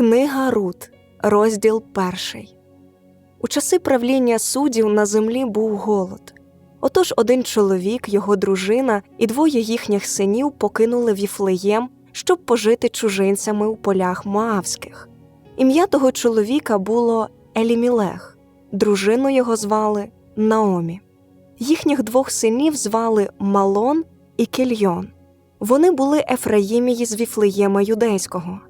Книга Рут, розділ перший. У часи правління суддів на землі був голод. Отож один чоловік, його дружина і двоє їхніх синів покинули Віфлеєм, щоб пожити чужинцями у полях Моавських. Ім'я того чоловіка було Елімілех, дружину його звали Наомі. Їхніх двох синів звали Малон і Кельйон. Вони були Ефраїмії з Віфлеєма юдейського.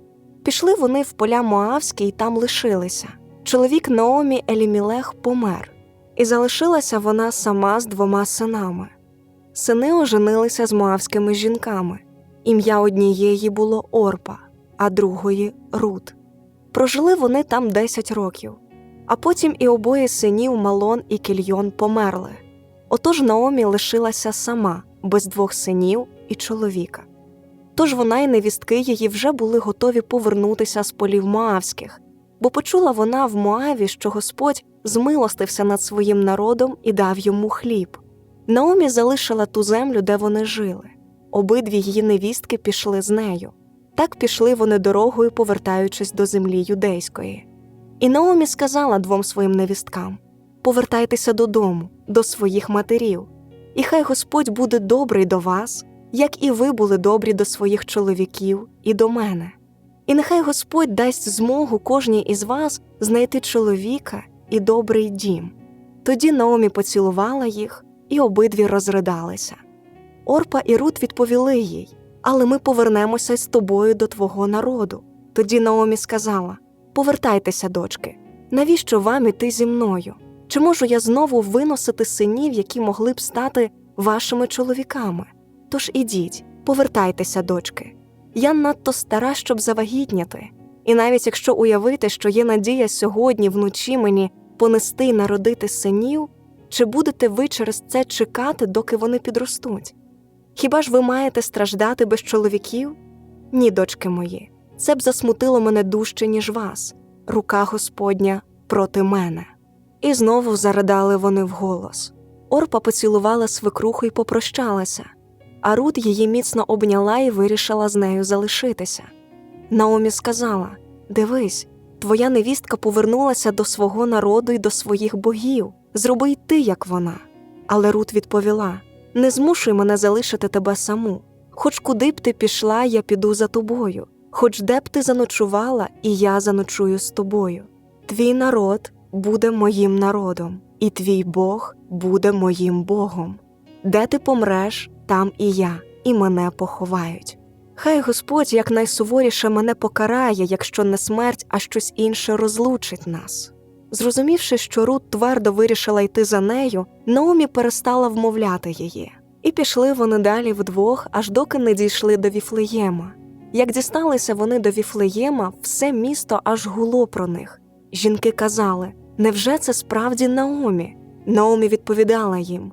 Пішли вони в поля Моавські і там лишилися. Чоловік Наомі Елімілех помер, і залишилася вона сама з двома синами. Сини оженилися з моавськими жінками. Ім'я однієї було Орпа, а другої Рут. Прожили вони там 10 років, а потім і обоє синів Малон і Кільйон померли. Отож Наомі лишилася сама, без двох синів і чоловіка. Тож вона і невістки її вже були готові повернутися з полів Моавських, бо почула вона в Моаві, що Господь змилостився над своїм народом і дав йому хліб. Наомі залишила ту землю, де вони жили. Обидві її невістки пішли з нею. Так пішли вони дорогою, повертаючись до землі юдейської. І Наомі сказала двом своїм невісткам Повертайтеся додому, до своїх матерів, і хай Господь буде добрий до вас, як і ви були добрі до своїх чоловіків і до мене. І нехай Господь дасть змогу кожній із вас знайти чоловіка і добрий дім. Тоді Наомі поцілувала їх, і обидві розридалися. Орпа і Рут відповіли їй Але ми повернемося з тобою до твого народу. Тоді Наомі сказала Повертайтеся, дочки, навіщо вам іти зі мною? Чи можу я знову виносити синів, які могли б стати вашими чоловіками? Тож ідіть, повертайтеся, дочки. Я надто стара, щоб завагітняти, і навіть якщо уявити, що є надія сьогодні вночі мені понести й народити синів, чи будете ви через це чекати, доки вони підростуть? Хіба ж ви маєте страждати без чоловіків? Ні, дочки мої, це б засмутило мене дужче, ніж вас, рука Господня проти мене. І знову заридали вони вголос. Орпа поцілувала свекруху і попрощалася, а Рут її міцно обняла і вирішила з нею залишитися. Наомі сказала Дивись, твоя невістка повернулася до свого народу і до своїх богів. Зроби й ти, як вона. Але Рут відповіла Не змушуй мене залишити тебе саму. Хоч куди б ти пішла, я піду за тобою, хоч де б ти заночувала, і я заночую з тобою. Твій народ буде моїм народом, і твій Бог буде моїм Богом. Де ти помреш, там і я, і мене поховають. Хай Господь якнайсуворіше мене покарає, якщо не смерть, а щось інше розлучить нас. Зрозумівши, що Рут твердо вирішила йти за нею, Наомі перестала вмовляти її, і пішли вони далі вдвох, аж доки не дійшли до Віфлеєма. Як дісталися вони до Віфлеєма, все місто аж гуло про них. Жінки казали Невже це справді Наомі? Наомі відповідала їм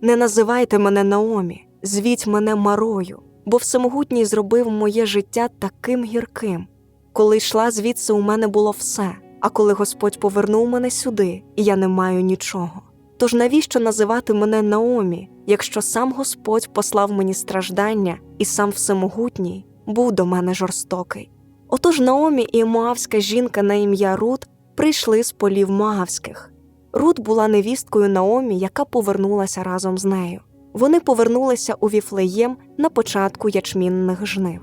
Не називайте мене Наомі, звіть мене Марою, бо Всемогутній зробив моє життя таким гірким. Коли йшла звідси, у мене було все, а коли Господь повернув мене сюди, і я не маю нічого. Тож навіщо називати мене Наомі, якщо сам Господь послав мені страждання, і сам Всемогутній був до мене жорстокий? Отож Наомі і моавська жінка на ім'я Рут прийшли з полів Моавських. Рут була невісткою Наомі, яка повернулася разом з нею. Вони повернулися у Віфлеєм на початку ячмінних жнив.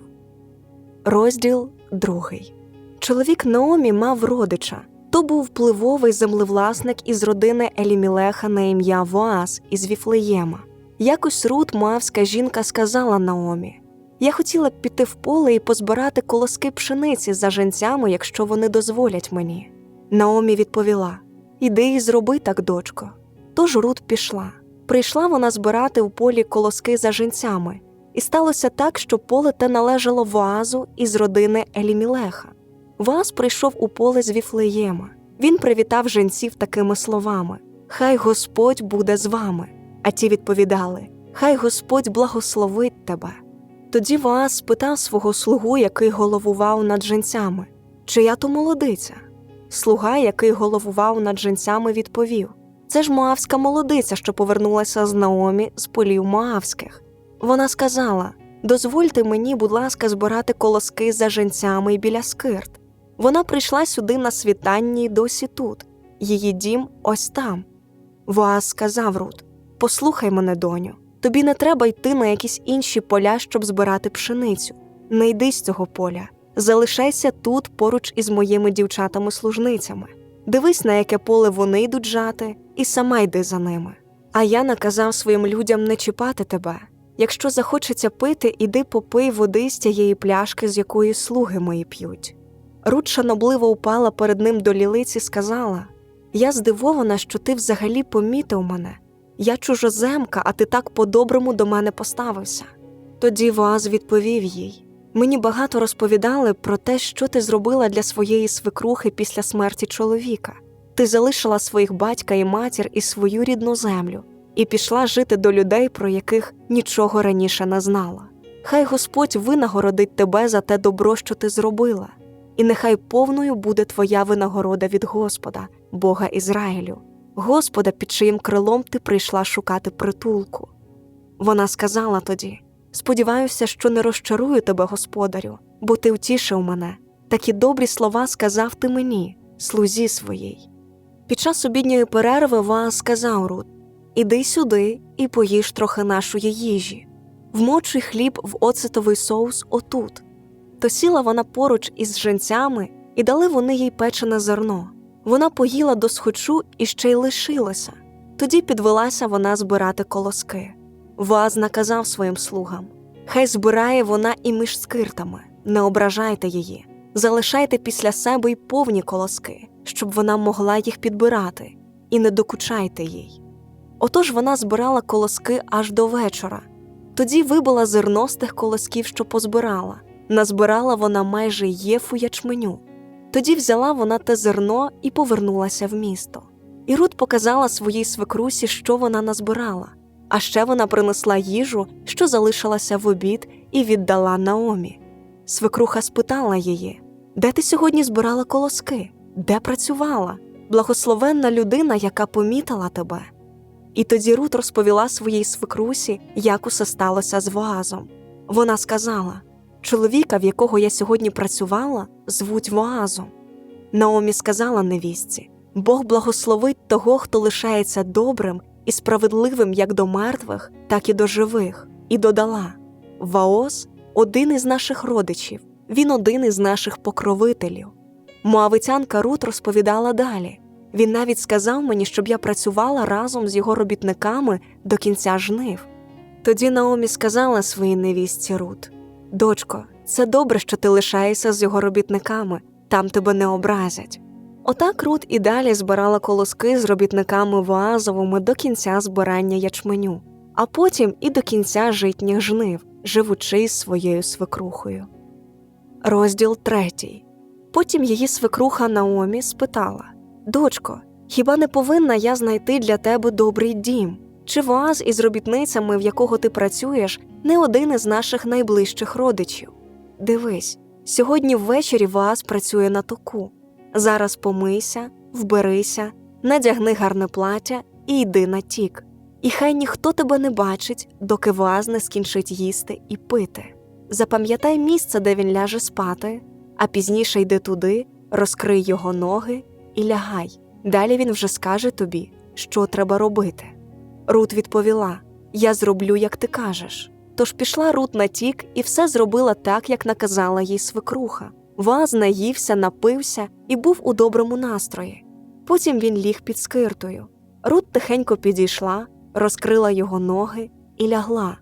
Розділ другий. Чоловік Наомі мав родича. То був впливовий землевласник із родини Елімілеха на ім'я Воас із Віфлеєма. Якось Рут, моавська жінка, сказала Наомі: Я хотіла б піти в поле і позбирати колоски пшениці за женцями, якщо вони дозволять мені. Наомі відповіла: Іди і зроби так, дочко. Тож Рут пішла. Прийшла вона збирати в полі колоски за жінцями, і сталося так, що поле те належало Воазу із родини Елімілеха. Воаз прийшов у поле з Віфлеєма. Він привітав жінців такими словами: Хай Господь буде з вами. А ті відповідали: Хай Господь благословить тебе. Тоді Воаз спитав свого слугу, який головував над жінцями, чия то молодиця. Слуга, який головував над жінцями, відповів: Це ж моавська молодиця, що повернулася з Наомі з полів Моавських. Вона сказала: Дозвольте мені, будь ласка, збирати колоски за женцями і біля скирт. Вона прийшла сюди на світанні й досі тут. Її дім ось там. Воаз сказав Рут: Послухай мене, доню, тобі не треба йти на якісь інші поля, щоб збирати пшеницю. Не йди з цього поля. Залишайся тут поруч із моїми дівчатами-служницями. Дивись, на яке поле вони йдуть жати, і сама йди за ними. А я наказав своїм людям не чіпати тебе. Якщо захочеться пити, іди попий води з тієї пляшки, з якої слуги мої п'ють. Рут шанобливо упала перед ним до лілиці, сказала: Я здивована, що ти взагалі помітив мене. Я чужоземка, а ти так по-доброму до мене поставився. Тоді Воаз відповів їй: Мені багато розповідали про те, що ти зробила для своєї свекрухи після смерті чоловіка. Ти залишила своїх батька і матір і свою рідну землю і пішла жити до людей, про яких нічого раніше не знала. Хай Господь винагородить тебе за те добро, що ти зробила, і нехай повною буде твоя винагорода від Господа, Бога Ізраїлю, Господа, під чиїм крилом ти прийшла шукати притулку. Вона сказала тоді: Сподіваюся, що не розчарую тебе, господарю, бо ти втішив мене. Такі добрі слова сказав ти мені, слузі своїй. Під час обідньої перерви Ваас сказав Рут: Іди сюди і поїж трохи нашої їжі, вмочуй хліб в оцетовий соус отут. То сіла вона поруч із женцями, і дали вони їй печене зерно. Вона поїла до схочу і ще й лишилася. Тоді підвелася вона збирати колоски. Ваз наказав своїм слугам: Хай збирає вона і між скиртами, не ображайте її, залишайте після себе й повні колоски, щоб вона могла їх підбирати, і не докучайте їй. Отож вона збирала колоски аж до вечора. Тоді вибила зерно з тих колосків, що позбирала. Назбирала вона майже єфу ячменю. Тоді взяла вона те зерно і повернулася в місто. І Рут показала своїй свекрусі, що вона назбирала. А ще вона принесла їжу, що залишилася в обід, і віддала Наомі. Свекруха спитала її: Де ти сьогодні збирала колоски? Де працювала? Благословенна людина, яка помітила тебе. І тоді Рут розповіла своїй свекрусі, як усе сталося з Воазом. Вона сказала: Чоловіка, в якого я сьогодні працювала, звуть Воазом. Наомі сказала невістці: Бог благословить того, хто лишається добрим і справедливим як до мертвих, так і до живих, і додала: Ваос один із наших родичів, він один із наших покровителів. Моавитянка Рут розповідала далі. Він навіть сказав мені, щоб я працювала разом з його робітниками до кінця жнив. Тоді Наомі сказала своїй невістці Рут: Дочко, це добре, що ти лишаєшся з його робітниками, там тебе не образять. Отак Рут і далі збирала колоски з робітниками Воазовими до кінця збирання ячменю, а потім і до кінця житніх жнив, живучи з своєю свекрухою. Розділ третій. Потім її свекруха Наомі спитала Дочко, хіба не повинна я знайти для тебе добрий дім? Чи Воаз із робітницями, в якого ти працюєш, не один із наших найближчих родичів? Дивись, сьогодні ввечері Воаз працює на току. Зараз помийся, вберися, надягни гарне плаття і йди на тік. І хай ніхто тебе не бачить, доки Воаз не скінчить їсти і пити. Запам'ятай місце, де він ляже спати, а пізніше йди туди, розкрий його ноги і лягай. Далі він вже скаже тобі, що треба робити. Рут відповіла: Я зроблю, як ти кажеш. Тож пішла Рут на тік і все зробила так, як наказала їй свекруха. Ваз наївся, напився і був у доброму настрої. Потім він ліг під скиртою. Рут тихенько підійшла, розкрила його ноги і лягла.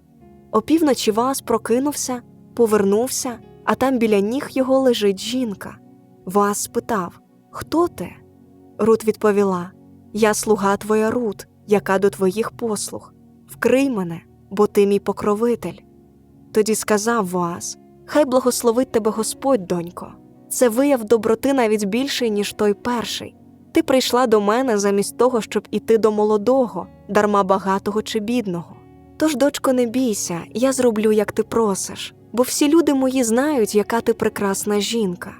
Опівночі Ваз прокинувся, повернувся, а там біля ніг його лежить жінка. Ваз спитав Хто ти? Рут відповіла: Я слуга твоя Рут, яка до твоїх послуг. Вкрий мене, бо ти мій покровитель. Тоді сказав Воаз: Хай благословить тебе Господь, донько. Це вияв доброти навіть більший, ніж той перший. Ти прийшла до мене замість того, щоб іти до молодого, дарма багатого чи бідного. Тож, дочко, не бійся, я зроблю, як ти просиш, бо всі люди мої знають, яка ти прекрасна жінка.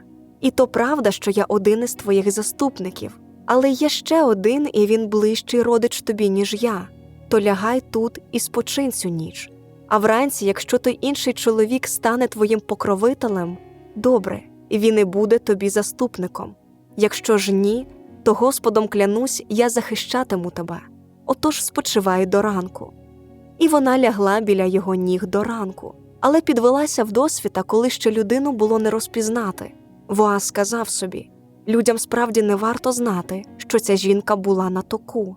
І то правда, що я один із твоїх заступників, але є ще один, і він ближчий родич тобі, ніж я. То лягай тут і спочинь цю ніч. А вранці, якщо той інший чоловік стане твоїм покровителем, добре, він і буде тобі заступником. Якщо ж ні, то Господом клянусь, я захищатиму тебе. Отож спочивай до ранку. І вона лягла біля його ніг до ранку, але підвелася в досвіта, коли ще людину було не розпізнати. Воаз сказав собі людям справді не варто знати, що ця жінка була на току.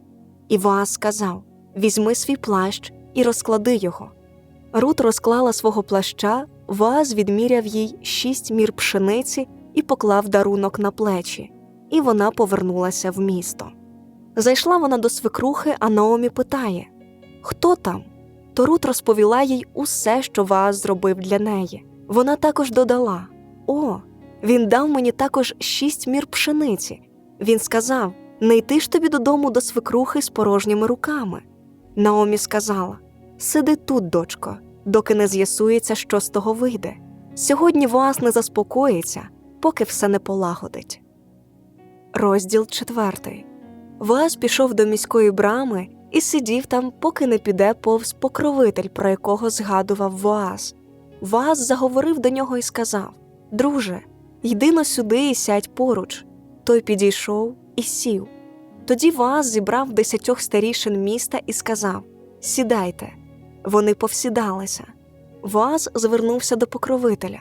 І Воаз сказав Візьми свій плащ і розклади його. Рут розклала свого плаща, Воаз відміряв їй шість мір пшениці і поклав дарунок на плечі, і вона повернулася в місто. Зайшла вона до свекрухи, а Наомі питає Хто там? То Рут розповіла їй усе, що Вааз зробив для неї. Вона також додала: О, він дав мені також шість мір пшениці. Він сказав: Не йти ж тобі додому до свекрухи з порожніми руками. Наомі сказала: Сиди тут, дочко, доки не з'ясується, що з того вийде. Сьогодні Воаз не заспокоїться, поки все не полагодить. Розділ четвертий. Воаз пішов до міської брами і сидів там, поки не піде повз покровитель, про якого згадував Воаз. Воаз заговорив до нього і сказав: Друже, йди но сюди і сядь поруч. Той підійшов і сів. Тоді Воаз зібрав десятьох старішин міста і сказав: Сідайте. Вони повсідалися. Воаз звернувся до покровителя.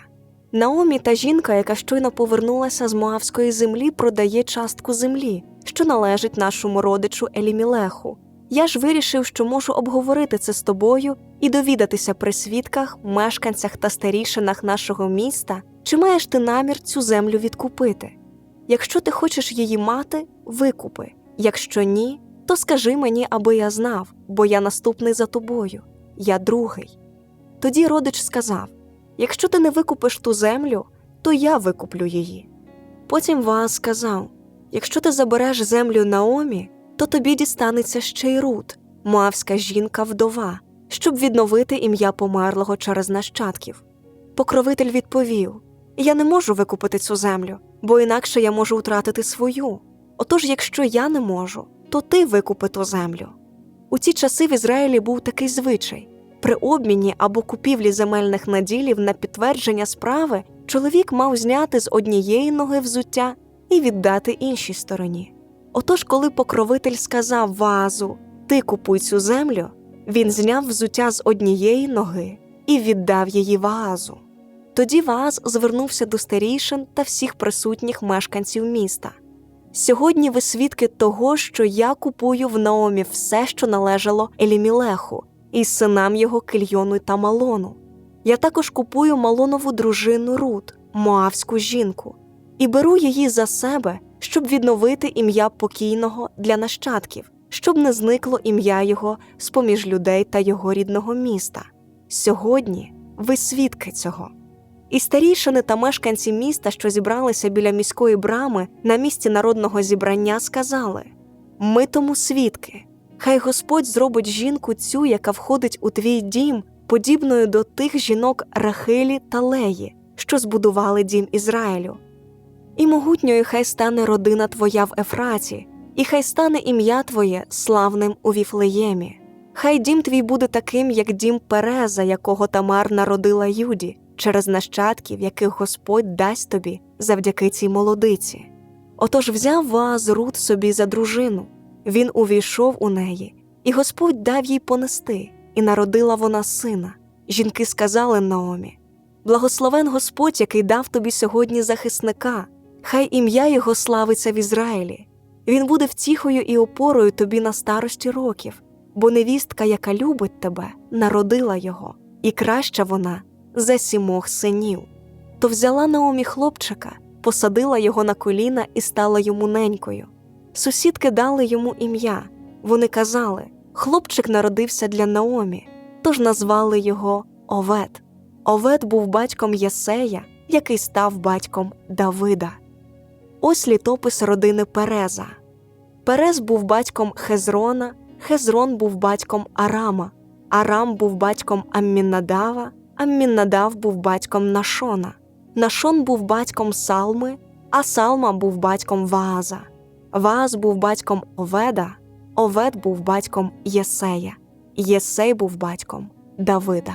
Наомі та жінка, яка щойно повернулася з Моавської землі, продає частку землі, що належить нашому родичу Елімілеху. Я ж вирішив, що можу обговорити це з тобою і довідатися при свідках, мешканцях та старішинах нашого міста, чи маєш ти намір цю землю відкупити. Якщо ти хочеш її мати, викупи. Якщо ні, то скажи мені, аби я знав, бо я наступний за тобою, я другий. Тоді родич сказав: Якщо ти не викупиш ту землю, то я викуплю її. Потім Вааз сказав: Якщо ти забереш землю Наомі, то тобі дістанеться ще й Рут, моавська жінка вдова, щоб відновити ім'я померлого через нащадків. Покровитель відповів: Я не можу викупити цю землю, бо інакше я можу втратити свою. Отож, якщо я не можу, то ти викупи ту землю. У ті часи в Ізраїлі був такий звичай при обміні або купівлі земельних наділів на підтвердження справи чоловік мав зняти з однієї ноги взуття і віддати іншій стороні. Отож, коли покровитель сказав Ваазу Ти купуй цю землю, він зняв взуття з однієї ноги і віддав її Ваазу. Тоді Вааз звернувся до старішин та всіх присутніх мешканців міста. Сьогодні ви свідки того, що я купую в Наомі все, що належало Елімілеху, і синам його Кильйону та Малону. Я також купую Малонову дружину Рут, моавську жінку, і беру її за себе, щоб відновити ім'я покійного для нащадків, щоб не зникло ім'я його з поміж людей та його рідного міста. Сьогодні ви свідки цього. І старішини та мешканці міста, що зібралися біля міської брами на місці народного зібрання, сказали: Ми тому свідки. Хай Господь зробить жінку цю, яка входить у твій дім, подібною до тих жінок Рахилі та Леї, що збудували дім Ізраїлю. І могутньою хай стане родина твоя в Ефраті, і хай стане ім'я Твоє славним у Віфлеємі. Хай дім твій буде таким, як дім Переза, якого Тамар народила Юді, через нащадків, яких Господь дасть тобі завдяки цій молодиці. Отож взяв Вааз Рут собі за дружину, він увійшов у неї, і Господь дав їй понести, і народила вона сина. Жінки сказали Наомі: Благословен Господь, який дав тобі сьогодні захисника, хай ім'я його славиться в Ізраїлі. Він буде втіхою і опорою тобі на старості років, бо невістка, яка любить тебе, народила його, і краща вона за сімох синів. То взяла Наомі хлопчика, посадила його на коліна і стала йому ненькою. Сусідки дали йому ім'я. Вони казали: хлопчик народився для Наомі, тож назвали його Овет. Овет був батьком Єсея, який став батьком Давида. Ось літопис родини Переза. Перез був батьком Хезрона, Хезрон був батьком Арама, Арам був батьком Аммінадава, Аммінадав був батьком Нашона, Нашон був батьком Салми, а Салма був батьком Вааза. Вааз був батьком Оведа, Овед був батьком Єсея, Єсей був батьком Давида.